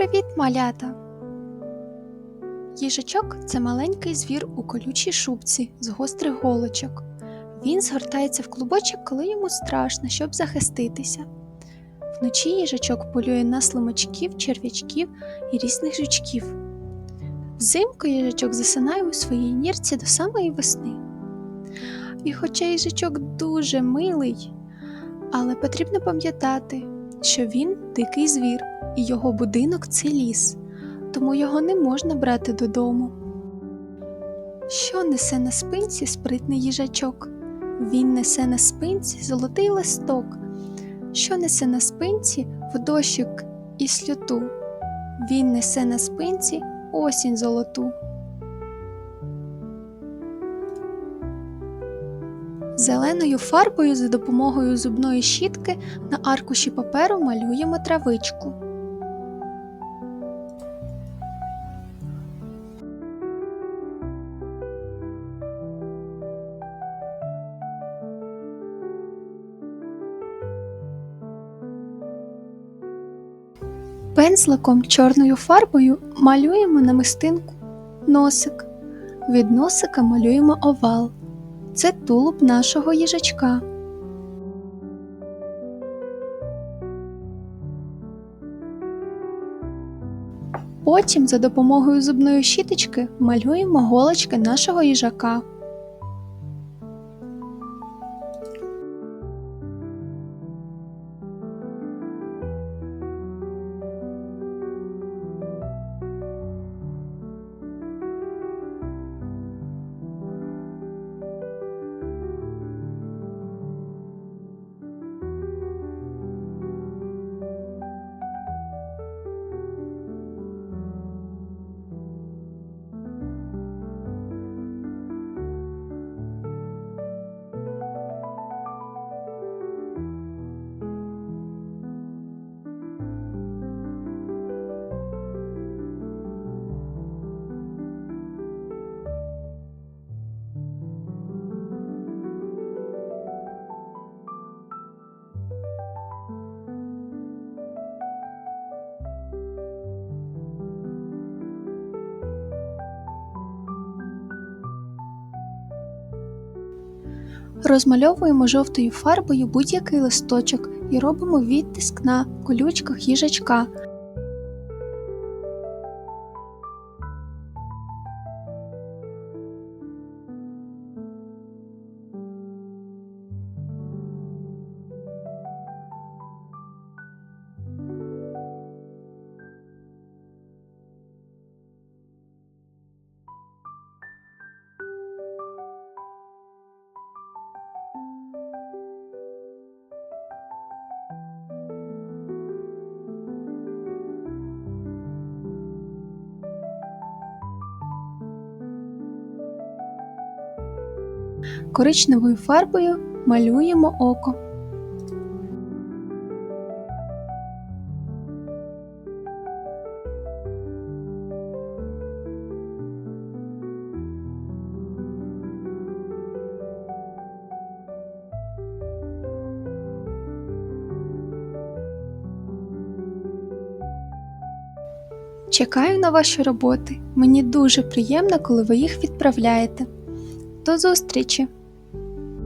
Привіт, малята! Їжачок це маленький звір у колючій шубці з гострих голочок. Він згортається в клубочок, коли йому страшно, щоб захиститися. Вночі їжачок полює на слимачків, черв'ячків і різних жучків. Взимку їжачок засинає у своїй нірці до самої весни. І хоча їжачок дуже милий, але потрібно пам'ятати, що він дикий звір і його будинок це ліс, тому його не можна брати додому. Що несе на спинці спритний їжачок? Він несе на спинці золотий листок, що несе на спинці в і сльоту. Він несе на спинці осінь золоту. Зеленою фарбою за допомогою зубної щітки на аркуші паперу малюємо травичку. Пензликом чорною фарбою малюємо намистинку носик. Від носика малюємо овал. Це тулуб нашого їжачка. Потім за допомогою зубної щіточки малюємо голочки нашого їжака. Розмальовуємо жовтою фарбою будь-який листочок і робимо відтиск на колючках їжачка. Коричневою фарбою малюємо око. Чекаю на ваші роботи. Мені дуже приємно, коли ви їх відправляєте. До зустрічі!